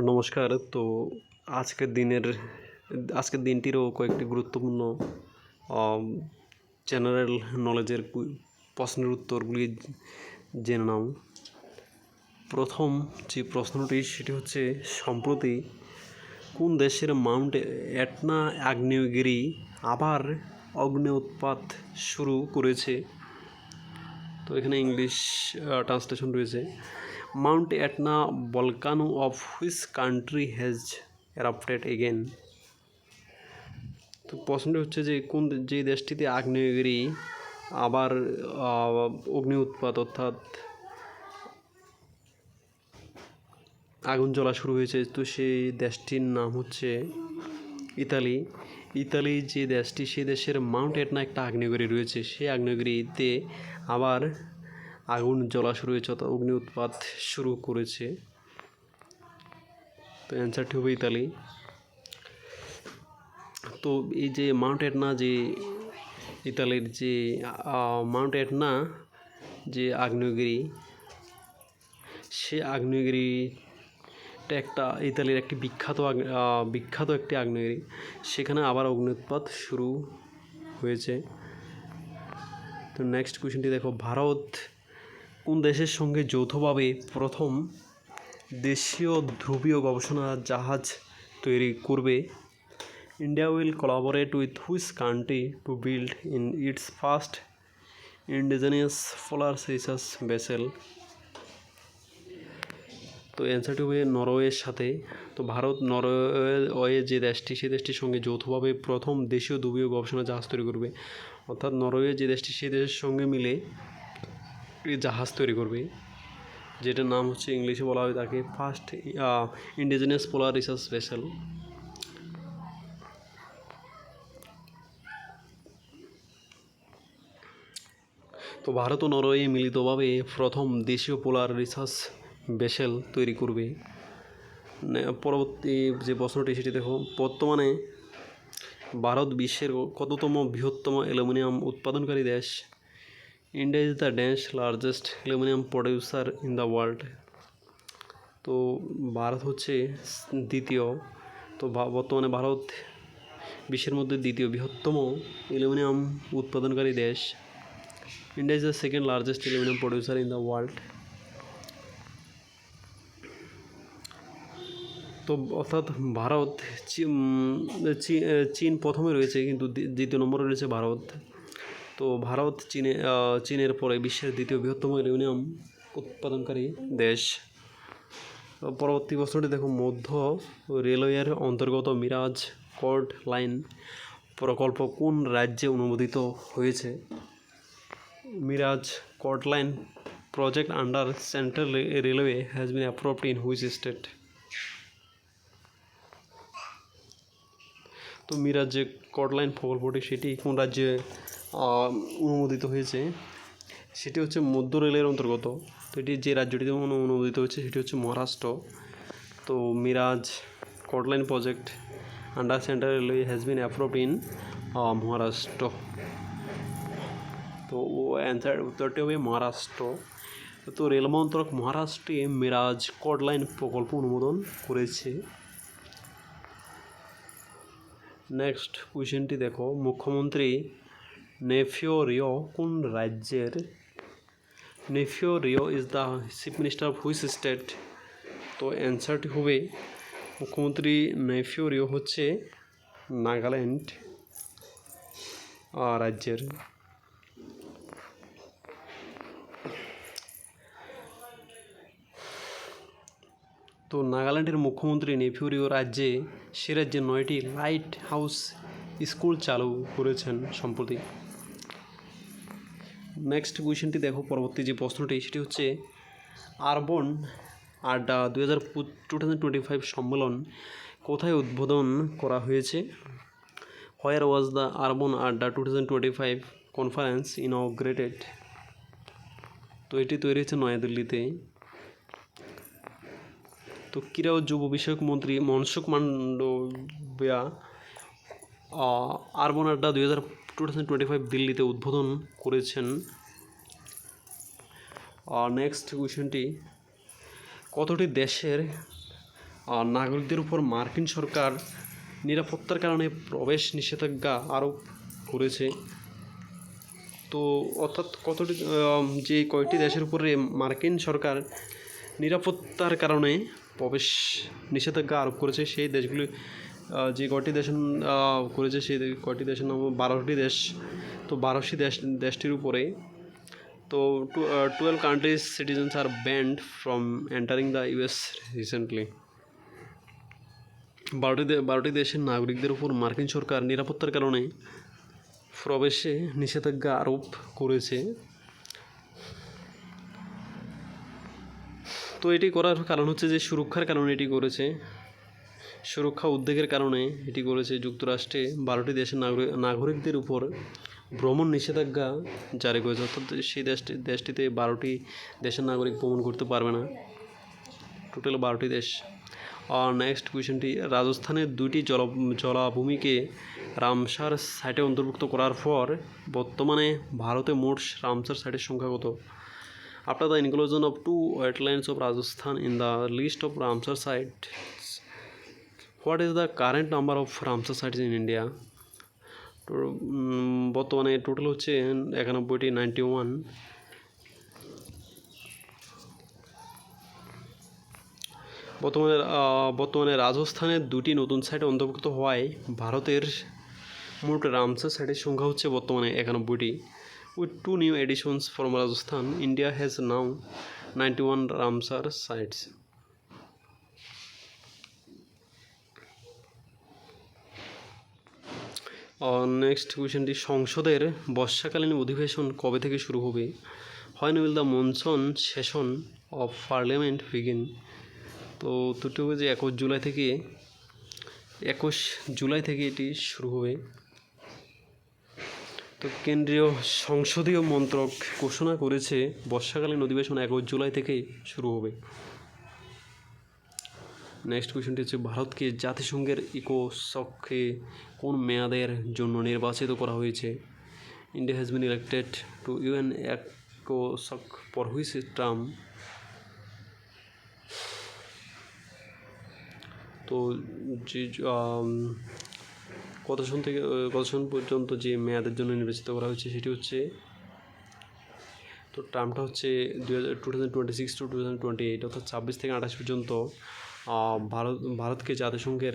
নমস্কার। তো আজকের দিনের, আজকের দিনটিরও কয়েকটি গুরুত্বপূর্ণ জেনারেল নলেজের প্রশ্নের উত্তরগুলি জেনে নাও। প্রথম যে প্রশ্নটি, সেটি হচ্ছে, সম্প্রতি কোন দেশের মাউন্ট এটনা আগ্নেয়গিরি আবার অগ্নি উৎপাত শুরু করেছে? তো এখানে ইংলিশ ট্রান্সলেশন রয়েছে। Mount Etna volcano of which country has erupted again তো প্রশ্নটি হচ্ছে যে কোন যে দেশটিতে আগ্নেয়গিরি আবার অগ্নি উৎপাত অর্থাৎ আগুন জ্বলা শুরু হয়েছে, তো সেই দেশটির নাম হচ্ছে ইতালি। ইতালি যে দেশটি, সেই দেশের মাউন্ট এটনা একটা আগ্নেয়গিরি রয়েছে। সেই আগ্নেয়গিরিতে আবার আগুন জ্বলা শুরু হয়েছে অর্থাৎ অগ্নি উৎপাত শুরু করেছে। তো অ্যান্সারটি হবে ইতালি তো এই যে মাউন্ট এটনা যে ইতালির যে মাউন্ট এটনা যে আগ্নেয়গিরি, সে আগ্নেয়গিরিটা একটা ইতালির একটি বিখ্যাত বিখ্যাত একটি আগ্নেয়গিরি। সেখানে আবার অগ্নুৎপাত শুরু হয়েছে। তো নেক্সট কোয়েশ্চেনটি দেখো, ভারত কোন দেশের সঙ্গে যৌথভাবে প্রথম দেশীয় ধ্রুবীয় গবেষণা জাহাজ তৈরি করবে? India will collaborate with which country to build in its first indigenous polar research vessel? তো অ্যান্সারটি হবে নরওয়ের সাথে। তো ভারত নরওয়ে যে দেশটি, সেই দেশটির সঙ্গে যৌথভাবে প্রথম দেশীয় দুবীয় গবেষণা জাহাজ তৈরি করবে। অর্থাৎ নরওয়ে যে দেশটি, সেই দেশের সঙ্গে মিলে এই জাহাজ তৈরি করবে, যেটার নাম হচ্ছে ইংলিশে বলা হয় তাকে first indigenous polar research vessel তো ভারত ও নরওয়ে মিলিতভাবে প্রথম দেশীয় পোলার রিসার্চ ভেসেল তৈরি করবে। পরবর্তী যে প্রশ্নটি, সেটি দেখো, বর্তমানে ভারত বিশ্বের কততম বৃহত্তম অ্যালুমিনিয়াম উৎপাদনকারী দেশ? India is the dash largest aluminium producer in the world তো ভারত হচ্ছে দ্বিতীয়, তো বর্তমানে ভারত বিশ্বের মধ্যে দ্বিতীয় বৃহত্তম অ্যালুমিনিয়াম উৎপাদনকারী দেশ। India is the second largest aluminium producer in the world তো অর্থাৎ ভারত চীন প্রথমে রয়েছে, কিন্তু দ্বি- দ্বিতীয় নম্বরে রয়েছে ভারত। তো ভারত, চীনে চীনের পরে বিশ্বের দ্বিতীয় বৃহত্তম অ্যালুমিনিয়াম উৎপাদনকারী দেশ। পরবর্তী বছরটি দেখো, মধ্য রেলওয়ের অন্তর্গত মিরাজ কর্ড লাইন প্রকল্প কোন রাজ্যে অনুমোদিত হয়েছে? Miraj chord line project under central railway has been approved in which state তো মিরাজ যে কটলাইন প্রকল্পটি সেটি কোন রাজ্যে অনুমোদিত হয়েছে? সেটি হচ্ছে মধ্য রেলের অন্তর্গত। তো এটি যে রাজ্যটিতে অনু- অনুমোদিত হয়েছে, সেটি হচ্ছে মহারাষ্ট্র। তো Miraj chord line project under central railway has been approved in Maharashtra. তো ও অ্যান্সার উত্তরটি হবে মহারাষ্ট্র। তো রেল মন্ত্রক মহারাষ্ট্রে মিরাজ কটলাইন প্রকল্প অনুমোদন করেছে। নেক্সট কোয়েশ্চেনটি দেখো। মুখ্যমন্ত্রী নেফিও রিও কোন রাজ্যের? Neiphiu Rio is the chief minister of which state তো অ্যান্সারটি হবে, মুখ্যমন্ত্রী নেফিও রিও হচ্ছে নাগাল্যান্ড রাজ্যের। তো নাগাল্যান্ডের মুখ্যমন্ত্রী নেফিউরিও রাজ্যে সে রাজ্যে নয়টি লাইট হাউস স্কুল চালু করেছেন সম্প্রতি। নেক্সট কোয়েশ্চেনটি দেখো, পরবর্তী যে প্রশ্নটি, সেটি হচ্ছে, আরবন আড্ডা দু হাজার টু থাউজেন্ড টোয়েন্টি ফাইভ সম্মেলন কোথায় উদ্বোধন করা হয়েছে? Where was the urban Adda two thousand twenty five conference inaugurated তো এটি তৈরি হয়েছে নয়াদিল্লিতে। তো ক্রীড়া ও যুব বিষয়ক মন্ত্রী মনসুখ মান্ডবিয়া আরবন আড্ডা দুই হাজার টু থাউজেন্ড টোয়েন্টি ফাইভ দিল্লিতে উদ্বোধন করেছেন। নেক্সট কোয়েশনটি কতটি দেশের নাগরিকদের উপর মার্কিন সরকার নিরাপত্তার কারণে প্রবেশ নিষেধাজ্ঞা আরোপ করেছে? তো, অর্থাৎ কতটি যে কয়টি দেশের উপরে মার্কিন সরকার নিরাপত্তার কারণে প্রবেশ নিষেধাজ্ঞা আরোপ করেছে। সেই দেশগুলি যে কয়টি দেশ করেছে সেই কয়টি দেশের নাম? বারোটি দেশ। তো বারোটি দেশ, দেশটির উপরে তো twelve countries citizens are banned from entering the US recently বারোটি বারোটি দেশের নাগরিকদের উপর মার্কিন সরকার নিরাপত্তার কারণে প্রবেশে নিষেধাজ্ঞা আরোপ করেছে। তো এটি করার কারণ হচ্ছে যে সুরক্ষার কারণে এটি করেছে। সুরক্ষা উদ্বেগের কারণে এটি করেছে যুক্তরাষ্ট্রে। বারোটি দেশের নাগরিক নাগরিকদের উপর ভ্রমণ নিষেধাজ্ঞা জারি করেছে। অর্থাৎ সেই দেশটি দেশটিতে বারোটি দেশের নাগরিক ভ্রমণ করতে পারবে না। টোটাল বারোটি দেশ। আর নেক্সট কোয়েশনটি রাজস্থানের দুইটি জল জলাভূমিকে রামসার সাইটে অন্তর্ভুক্ত করার পর বর্তমানে ভারতে মোট রামসার সাইটের সংখ্যা কত? After the inclusion of two wetlands of Rajasthan in the list of Ramsar site what is the current number of Ramsar sites in India বর্তমানে টোটাল হচ্ছে একানব্বইটি নাইনটি ওয়ান বর্তমানে বর্তমানে রাজস্থানের দুটি নতুন সাইট অন্তর্ভুক্ত হওয়ায় ভারতের মোট রামসার সাইটের সংখ্যা হচ্ছে বর্তমানে একানব্বইটি। Two new additions from Rajasthan India has now ninety one Ramsar sites next কোয়েশনটি সংসদের বর্ষাকালীন অধিবেশন কবে থেকে শুরু হবে? হয় will the monsoon session of parliament begin তো দুটো যে একুশ জুলাই থেকে, একুশ জুলাই থেকে এটি শুরু হবে। তো কেন্দ্রীয় সংসদীয় মন্ত্রক ঘোষণা করেছে, বর্ষাকালীন অধিবেশন একুশ জুলাই থেকে শুরু হবে। নেক্সট কোয়েশনটি হচ্ছে, ভারতকে জাতিসংঘের ইকোসককে কোন মেয়াদের জন্য নির্বাচিত করা হয়েছে? India has been elected to UN ইকোসক for which term তো যে কত সন থেকে কত সন পর্যন্ত যে মেয়াদের জন্য নির্বাচিত করা হয়েছে সেটি হচ্ছে, তো টার্মটা হচ্ছে দু হাজার two thousand twenty six to two thousand twenty eight অর্থাৎ ছাব্বিশ থেকে আঠাশ পর্যন্ত ভারত, ভারতকে জাতিসংঘের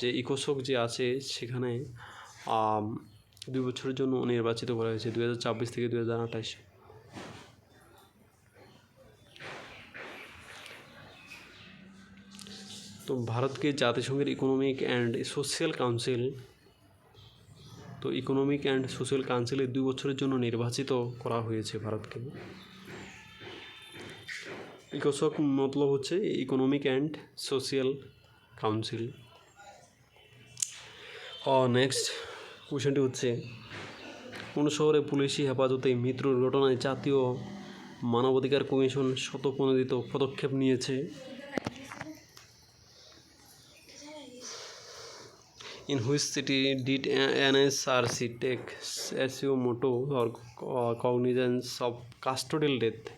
যে ইকোসক যে আছে সেখানে দুই বছরের জন্য নির্বাচিত করা হয়েছে দু হাজার ছাব্বিশ থেকে দু হাজার আঠাশ। তো ভারতকে জাতিসংঘের ইকোনমিক অ্যান্ড সোশ্যাল কাউন্সিল তো ইকোনমিক অ্যান্ড সোশ্যাল কাউন্সিলে দুই বছরের জন্য নির্বাচিত করা হয়েছে ভারতকে। ইকোসক মতলব হচ্ছে ইকোনমিক অ্যান্ড সোশ্যাল কাউন্সিল ও নেক্সট কোয়েশনটি হচ্ছে, কোন শহরে পুলিশি হেফাজতে মৃত্যুর ঘটনায় জাতীয় মানবাধিকার কমিশন শতপ্রণোদিত পদক্ষেপ নিয়েছে? In which city did NSRC take SEO motto or uh, cognizance of custodial death?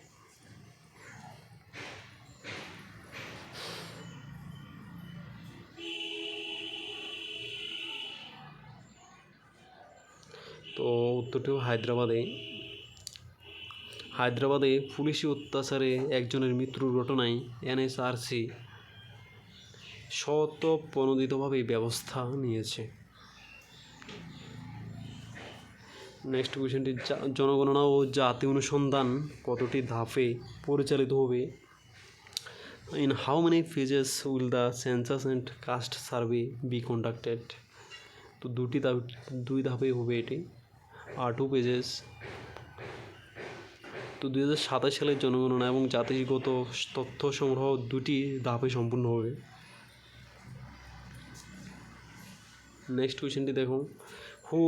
তো উত্তরটিও হায়দ্রাবাদে হায়দ্রাবাদে পুলিশি অত্যাচারে একজনের মৃত্যুর ঘটনায় এনএসআরসি স্বতঃপ্রণোদিতভাবে ব্যবস্থা নিয়েছে। নেক্সট কোয়েশনটি জনগণনা ও জাতি অনুসন্ধান কতটি ধাপে পরিচালিত হবে? In how many phases will the census and caste survey be conducted তো দুটি ধাপ, দুই ধাপে হবে এটি। আর টু পেজেস তো দুই হাজার সাতাশ সালের জনগণনা এবং জাতিগত তথ্য সংগ্রহ দুটি ধাপে সম্পূর্ণ হবে। নেক্সট কোয়েশ্চেনটি দেখুন। হু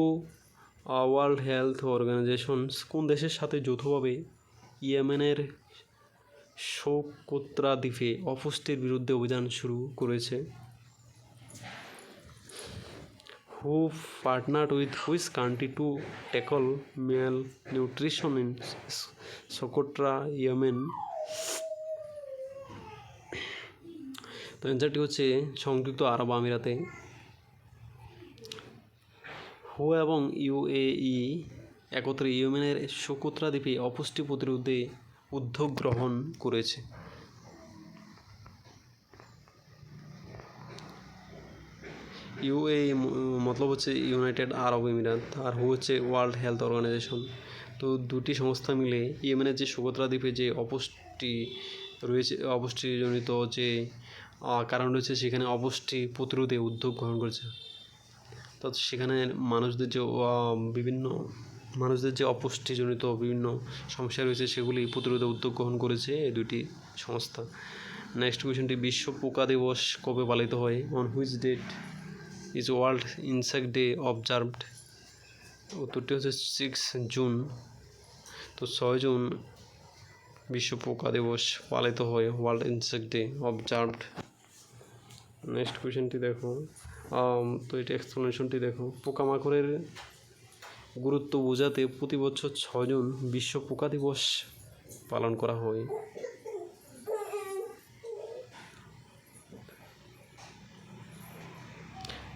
ওয়ার্ল্ড হেলথ অর্গানাইজেশনস কোন দেশের সাথে যৌথভাবে ইয়েমেনের শোকোত্রা দ্বীপে অপুষ্টির বিরুদ্ধে অভিযান শুরু করেছে? Who partnered with which country to tackle malnutrition in Socotra Yemen তো অ্যান্সারটি হচ্ছে সংযুক্ত আরব আমিরাতে। হো এবং ইউএই একত্রে ইয়েমেনের সোকোত্রা দ্বীপে অপুষ্টি প্রতিরোধে উদ্যোগ গ্রহণ করেছে। ইউএ মতলব হচ্ছে ইউনাইটেড আরব এমিরাত আর হু হচ্ছে ওয়ার্ল্ড হেলথ অর্গানাইজেশন। তো দুটি সংস্থা মিলে ইয়েমেনের যে সোকোত্রা দ্বীপে যে অপুষ্টি রয়েছে, অপুষ্টিজনিত যে কারণ রয়েছে, সেখানে অপুষ্টি প্রতিরোধে উদ্যোগ গ্রহণ করেছে। তো সেখানে মানুষদের যে বিভিন্ন মানুষদের যে অপুষ্টিজনিত বিভিন্ন সমস্যা রয়েছে, সেগুলি প্রতিরোধে উদ্যোগ গ্রহণ করেছে এই দুটি সংস্থা। নেক্সট কোয়েশনটি বিশ্ব পোকা দিবস কবে পালিত হয়? On which date is world insect day observed উত্তরটি হচ্ছে সিক্স জুন তো ছয় জুন বিশ্ব পোকা দিবস পালিত হয় world insect day observed next কোয়েশনটি দেখো। তো এটা এক্সপ্লেনেশনটি দেখো। পোকামাকড়ের গুরুত্ব বোঝাতে প্রতি বছর ছজন বিশ্ব পোকা দিবস পালন করা হয়।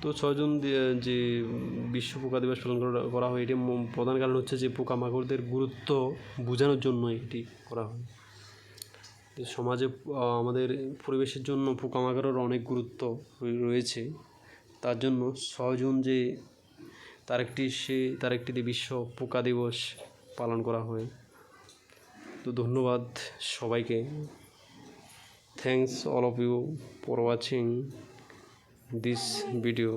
তো ছজন যে বিশ্ব পোকা দিবস পালন করা- হয়, এটি প্রধান কারণ হচ্ছে যে পোকামাকড়দের গুরুত্ব বোঝানোর জন্য এটি করা হয়। সমাজে আমাদের পরিবেশের জন্য পোকামাকড়ের অনেক গুরুত্ব রয়ে- রয়েছে। তার জন্য ছয়জন যে তার একটি সে, তার একটিতে বিশ্ব পোকা দিবস পালন করা হয়। তো ধন্যবাদ সবাইকে। Thanks all of you for watching this video